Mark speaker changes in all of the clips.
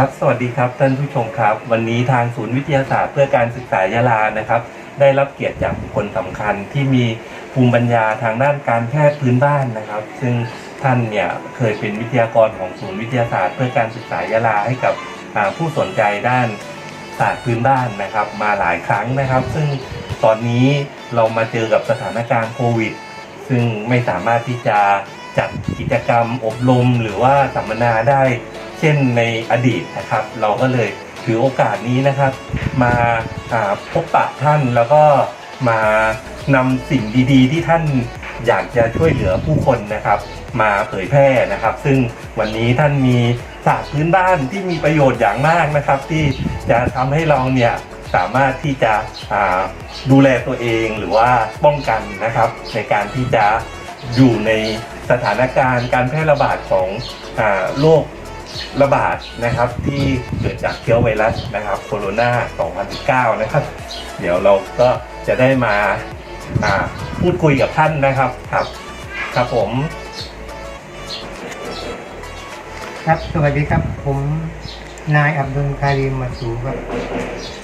Speaker 1: ครับสวัสดีครับท่านผู้ชมครับ วันนี้ทางศูนย์วิทยาศาสตร์เพื่อการศึกษายาลานะครับ ได้รับเกียรติจากบุคคลสำคัญที่มีภูมิปัญญาทางด้านการแพทย์พื้นบ้านนะครับ ซึ่งท่านเนี่ยเคยเป็นวิทยากรของศูนย์วิทยาศาสตร์ เพื่อการศึกษายาลาให้กับผู้สนใจด้านศาสตร์พื้นบ้านนะครับ มาหลายครั้งนะครับ ซึ่งตอนนี้เรามาเจอกับสถานการณ์โควิด ซึ่งไม่สามารถที่จะจัดกิจกรรมอบรมหรือว่าสัมมนาได้ เช่นในอดีตนะครับ เราก็เลยถือโอกาสนี้นะครับ มาพบปะท่านแล้วก็มานำสิ่งดีๆ ที่ท่านอยากจะช่วยเหลือผู้คนนะครับ มาเผยแพร่นะครับ ซึ่งวันนี้ท่านมีศาสตร์พื้นบ้านที่มีประโยชน์อย่างมากนะครับ ที่จะทำให้เราเนี่ยสามารถที่จะดูแลตัวเองหรือว่าป้องกันนะครับ ในการที่จะอยู่ในสถานการณ์การแพร่ระบาดของอโรค ระบาดนะครับที่เกิดจากเชื้อไวรัสนะครับโคโรนา2019 นะครับ เดี๋ยวเราก็จะได้มาาพูดคุยกับท่านนะครับครับครับผม
Speaker 2: ครับสวัสดีครับ ผมนายอับดุลคาริมมาสูครับ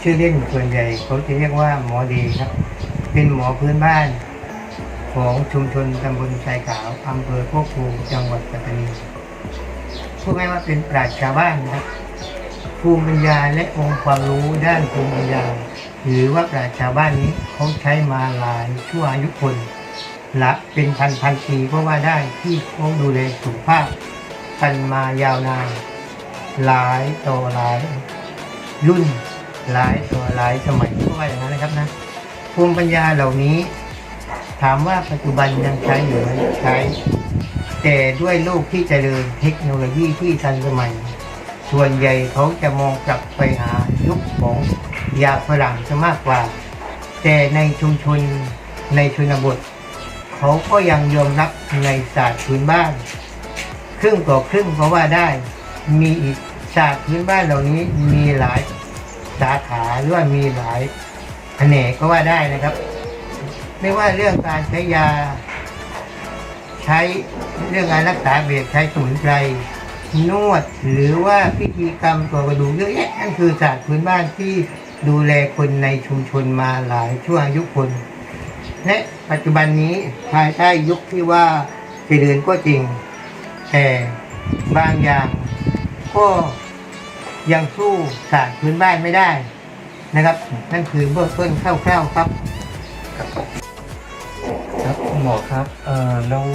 Speaker 2: ชื่อเล่นส่วนใหญ่เขาจะเรียกว่าหมอดีครับ เป็นหมอพื้นบ้าน ของชุมชนตำบลชายขาวอำเภอโคกภูจังหวัดปัตตานี พูดง่ายว่าเป็นปราชญ์ชาวบ้านนะครับภูมิปัญญาและองค์ความรู้ด้านภูมิปัญญา หรือว่าปราชญ์ชาวบ้านนี้เขาใช้มาหลายชั่วอายุคนละเป็นพันพันปีก็ว่าได้ที่เขาดูแลสุขภาพกันมายาวนานหลายต่อหลายรุ่นหลายต่อหลายสมัยก็ว่าอย่างนั้นนะครับนะภูมิปัญญาเหล่านี้ ถามว่าปัจจุบันยังใช้อยู่ไหมใช้ แต่ด้วยโลกที่เจริญเทคโนโลยีที่ทันสมัย ส่วนใหญ่เขาจะมองกลับไปหายุคของยาฝรั่งซะมากกว่า แต่ในชุมชนในชนบท เขาก็ยังยอมรับในศาสตร์พื้นบ้าน ครึ่งต่อครึ่งก็ว่าได้ มีอีกศาสตร์พื้นบ้านเหล่านี้มีหลายสาขาหรือว่ามีหลายแขนงก็ว่าได้นะครับ ไม่ว่าเรื่องการใช้ยา ใช้เรื่องการรักษาเบียดใช้สมุนไพรนวดหรือว่าพิธีกรรมตัวกระดูกเยอะแยะนั่นคือศาสตร์พื้นบ้านที่ดูแลคนในชุมชนมาหลายชั่วอายุคน และปัจจุบันนี้ภายใต้ยุคที่ว่าเจริญก็จริง แต่บางอย่างก็ยังสู้ศาสตร์พื้นบ้านไม่ได้นะครับ นั่นคือเบื้องต้นคร่าวๆครับ
Speaker 1: ครับคุณหมอครับเอ่อแล้ว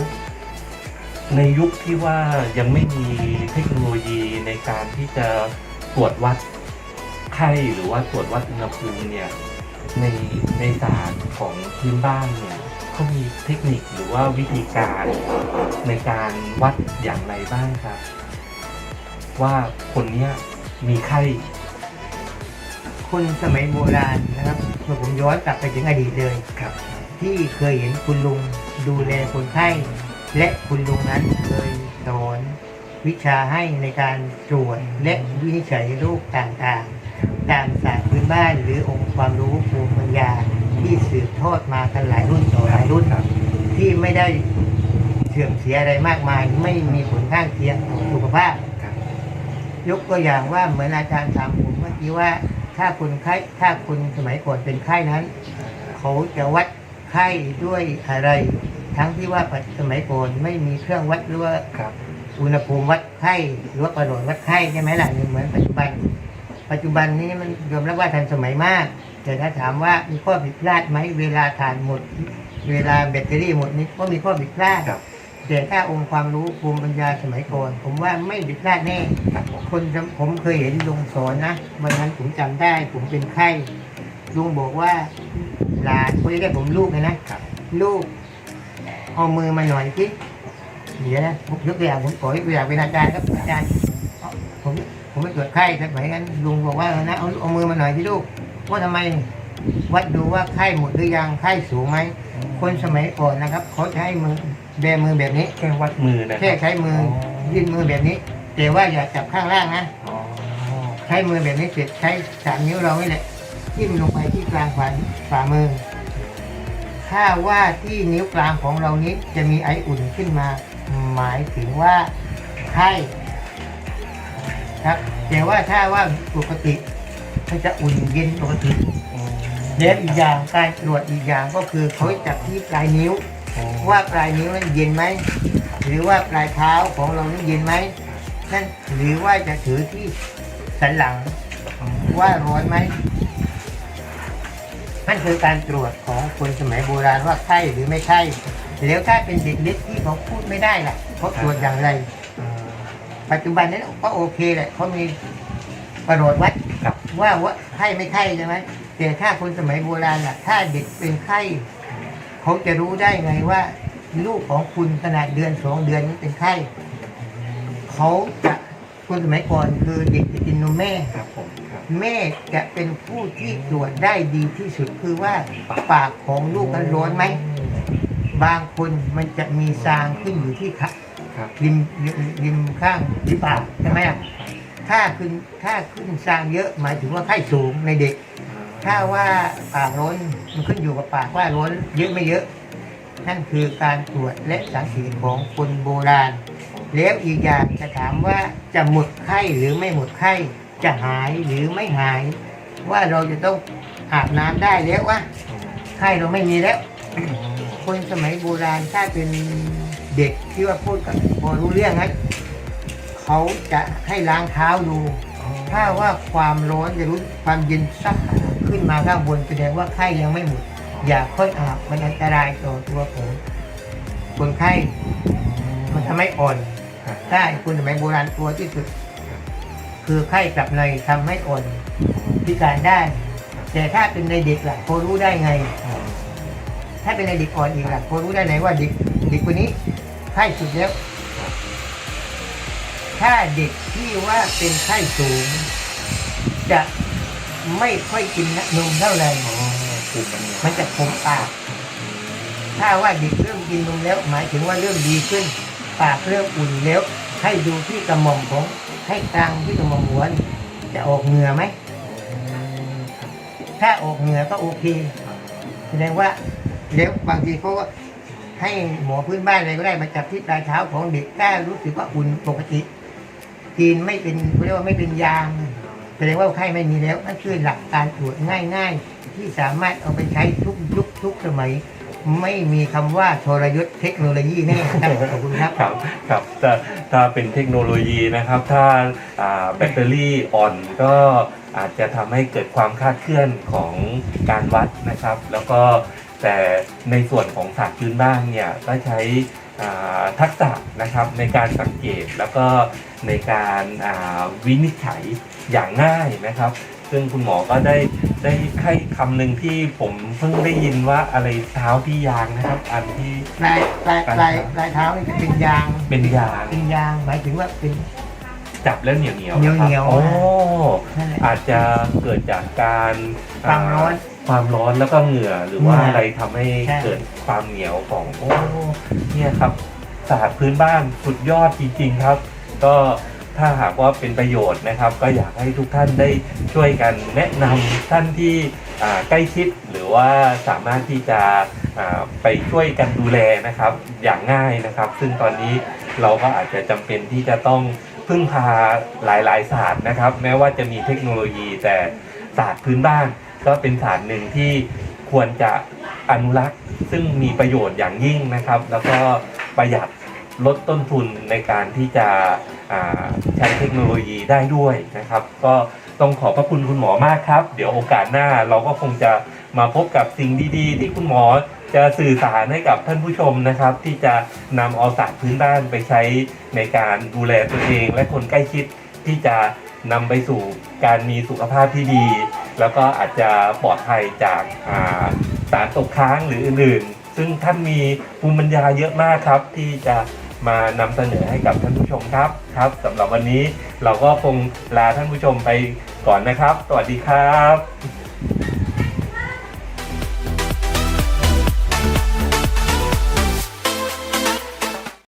Speaker 1: ในยุคที่ว่ายังไม่มีเทคโนโลยีในการที่จะตรวจวัดไข้หรือว่าตรวจวัดอุณหภูมิเนี่ยในในศาสตร์ของพื้นบ้านเนี่ยเขามีเทคนิคหรือว่าวิธีการในการวัดอย่างไรบ้างครับ ว่าคนเนี้ยมีไข้
Speaker 2: คนสมัยโบราณนะครับเมื่อผมย้อนกลับไปถึงอดีตเลย
Speaker 1: ครับ
Speaker 2: ที่เคยเห็นคุณลุงดูแลคนไข้และคุณลุงนั้นเคยสอนวิชาให้ในการตรวจและวินิจฉัยโรคต่างๆ ตามศาสตร์พื้นบ้านหรือองค์ความรู้ภูมิปัญญาที่สืบทอดมากันหลายรุ่นต่อหลายรุ่นที่ไม่ได้เสื่อมเสียอะไรมากมาย ไม่มีผลข้างเคียงต่อสุขภาพยกตัวอย่างว่าเหมือนอาจารย์ถามผมเมื่อกี้ว่าถ้าคนไข้ถ้าคนสมัยก่อนเป็นไข้นั้น เขาจะวัด ไข้ด้วยอะไร ทั้งที่ว่าปัจจุบันสมัยก่อนไม่มีเครื่องวัดหรือว่า
Speaker 1: ครับ
Speaker 2: อุณหภูมิวัดไข้หรือว่าประโดดวัดไข้ใช่ไหมล่ะเหมือนปัจจุบัน ปัจจุบันนี้มันยอมรับว่าทันสมัยมาก แต่ถ้าถามว่ามีข้อผิดพลาดไหมเวลาทานหมด เวลาแบตเตอรี่หมดนี้ก็มีข้อผิดพลาด
Speaker 1: ครับ
Speaker 2: แต่ถ้าองค์ความรู้ภูมิปัญญาสมัยก่อนผมว่าไม่ผิดพลาดแน่
Speaker 1: ครับผม
Speaker 2: คนจำผมเคยเห็นลุงสอนนะวันนั้นผมจำได้ ผมเป็นไข้ ลุงบอกว่าหลานเขาจะเรียกผมลูกเลยนะครับลูกเอามือมาหน่อยสิเดี๋ยวนะผมยกตัวอย่างผมขอยกตัวอย่างเป็นอาจารย์ครับอาจารย์เอาผมผมไปตรวจไข้สมัยนั้นลุงบอกว่านะเอาเอามือมาหน่อยสิลูกว่าทำไมวัดดูว่าไข้หมดหรือยังไข้สูงไหมคนสมัยก่อนนะครับเขาจะให้มือแบมือแบบนี้
Speaker 1: แค่วัดมือนะ
Speaker 2: แค่ใช้มือยื่นมือแบบนี้ แต่ว่าอย่าจับข้างล่างนะ
Speaker 1: อ๋อ
Speaker 2: ใช้มือแบบนี้เสร็จใช้สามนิ้วเรานี่แหละ จิ้มลงไปที่กลางฝ่าฝ่ามือถ้าว่าที่นิ้วกลางของเรานี้จะมีไออุ่นขึ้นมา หมายถึงว่าไข้ครับแต่ว่าถ้าว่าปกติมันจะอุ่นเย็นปกติแล้วอีกอย่างการตรวจอีกอย่างก็คือเขาจับที่ปลายนิ้ว ว่าปลายนิ้วนั้นเย็นไหมหรือว่าปลายเท้าของเรานั้นเย็นไหมนั่นหรือว่าจะถือที่สันหลังว่าร้อนไหม นั่นคือการตรวจของคนสมัยโบราณว่าใช่หรือไม่ใช่แล้วถ้าเป็นเด็กเล็กที่เขาพูดไม่ได้ล่ะเขาตรวจอย่างไร ปัจจุบันนั้นก็โอเคแหละเขามีประโยชน์วัด
Speaker 1: ครับ
Speaker 2: ว่าว่าไข้ไม่ไข้ใช่ไหมแต่ถ้าคนสมัยโบราณล่ะ ถ้าเด็กเป็นไข้เขาจะรู้ได้ไงว่าลูกของคุณขนาดเดือนสองเดือนนี้เป็นไข้เขาจะ คนสมัยก่อนคือเด็กจะกินนมแม่
Speaker 1: ครับผมครับ
Speaker 2: แม่จะเป็นผู้ที่ตรวจได้ดีที่สุดคือว่าปากของลูกนั้นร้อนไหม บางคนมันจะมีซางขึ้นอยู่ที่ขา
Speaker 1: ครับ
Speaker 2: ริมริมริมข้างริมปากใช่ไหมอะถ้าขึ้นถ้าขึ้นซางเยอะหมายถึงว่าไข้สูงในเด็ก ถ้าว่าปากร้อนมันขึ้นอยู่กับปากว่าร้อนเยอะไม่เยอะ นั่นคือการตรวจและสังเกตของคนโบราณ แล้วอีกอย่างจะถามว่าจะหมดไข้หรือไม่หมดไข้จะหายหรือไม่หาย ว่าเราจะต้องอาบน้ำได้แล้ววะไข้เราไม่มีแล้ว คนสมัยโบราณถ้าเป็นเด็กที่ว่าพูดกับพอรู้เรื่องนั้นเขาจะให้ล้างเท้าดู ถ้าว่าความร้อนจะรู้ความเย็นซักขึ้นมาข้างบนแสดงว่าไข้ยังไม่หมด อย่าค่อยอาบมันอันตรายต่อตัวของคนไข้มันทำให้อ่อน ใช่คุณสมัยโบราณตัวที่สุด คือไข้กลับในทำให้อ่อนพิการได้ แต่ถ้าเป็นในเด็กล่ะพอรู้ได้ไง ถ้าเป็นในเด็กอ่อนอีกล่ะพอรู้ได้ไหนว่าเด็กเด็กคนนี้ไข้สุดแล้ว ถ้าเด็กที่ว่าเป็นไข้สูง จะไม่ค่อยกินนมเท่าไหร่
Speaker 1: อ๋อภูมิปัญญา
Speaker 2: มันจะคมปาก ถ้าว่าเด็กเริ่มกินนมแล้ว หมายถึงว่าเริ่มดีขึ้น ปากเริ่มอุ่นแล้ว ให้ดูที่กระหม่อมของให้กลางที่กระหม่อมหัวนี่จะออกเหงื่อไหม ถ้าออกเหงื่อก็โอเค แสดงว่าแล้วบางทีเขาก็ให้หมอพื้นบ้านอะไรก็ได้มาจับที่ปลายเท้าของเด็กถ้ารู้สึกว่าอุ่นปกติกินไม่เป็นเขาเรียกว่าไม่เป็นยางแสดงว่าไข้ไม่มีแล้วนั่นคือหลักการตรวจง่าย ๆ ที่สามารถเอาไปใช้ทุกยุคทุกสมัย ไม่มีคำว่าทรยศเทคโนโลยีแน่ครับขอบคุณครับ
Speaker 1: ครับครับถ้าถ้าเป็นเทคโนโลยีนะครับ ถ้าอ่าแบตเตอรี่อ่อนก็อาจจะทำให้เกิดความคลาดเคลื่อนของการวัดนะครับ แล้วก็แต่ในส่วนของศาสตร์พื้นบ้านเนี่ยก็ใช้อ่าทักษะนะครับในการสังเกตแล้วก็ในการอ่าวินิจฉัยอย่างง่ายนะครับ ซึ่งคุณหมอก็ได้ ได้ให้คำหนึ่งที่ผมเพิ่งได้ยินว่าอะไรเท้าที่ยางนะครับ อันที่
Speaker 2: ปลายปลายปลายปลายเท้านี่จะเป็นยาง
Speaker 1: เป็นยาง
Speaker 2: เป็นยางหมายถึงว่าเป็น
Speaker 1: จับแล้วเหนียวเหนียว
Speaker 2: เหนียวเหนียว
Speaker 1: โอ้
Speaker 2: นั่นแหละ
Speaker 1: อาจจะเกิดจากการ
Speaker 2: ความร้อน
Speaker 1: ความร้อนแล้วก็เหงื่อหรือว่า
Speaker 2: เหงื่ออ
Speaker 1: อะไรทำให้
Speaker 2: ใช่
Speaker 1: เกิดความเหนียวของโอ้เนี่ยครับศาสตร์พื้นบ้านสุดยอดจริงๆครับ ก็ ถ้าหากว่าเป็นประโยชน์นะครับ ก็อยากให้ทุกท่านได้ช่วยกันแนะนำท่านที่ใกล้ชิดหรือว่าสามารถที่จะไปช่วยกันดูแลนะครับอย่างง่ายนะครับ ซึ่งตอนนี้เราก็อาจจะจำเป็นที่จะต้องพึ่งพาหลายๆศาสตร์นะครับ แม้ว่าจะมีเทคโนโลยีแต่ศาสตร์พื้นบ้าน ก็เป็นศาสตร์หนึ่งที่ควรจะอนุรักษ์ ซึ่งมีประโยชน์อย่างยิ่งนะครับ แล้วก็ประหยัด ลดต้นทุนในการที่จะใช้เทคโนโลยีได้ด้วยนะครับ ก็ต้องขอบพระคุณคุณหมอมากครับ เดี๋ยวโอกาสหน้าเราก็คงจะมาพบกับสิ่งดีๆ ที่คุณหมอจะสื่อสารให้กับท่านผู้ชมนะครับ ที่จะนำเอาศาสตร์พื้นบ้านไปใช้ในการดูแลตัวเอง และคนใกล้ชิดที่จะนำไปสู่การมีสุขภาพที่ดี แล้วก็อาจจะปลอดภัยจากาสารตกค้างหรืออื่นๆ ซึ่งท่านมีภูมิปัญญาเยอะมากครับที่จะ มานำเสนอให้กับท่านผู้ชมครับครับสำหรับวันนี้เราก็คงลาท่านผู้ชมไปก่อนนะครับ สวัสดีครับ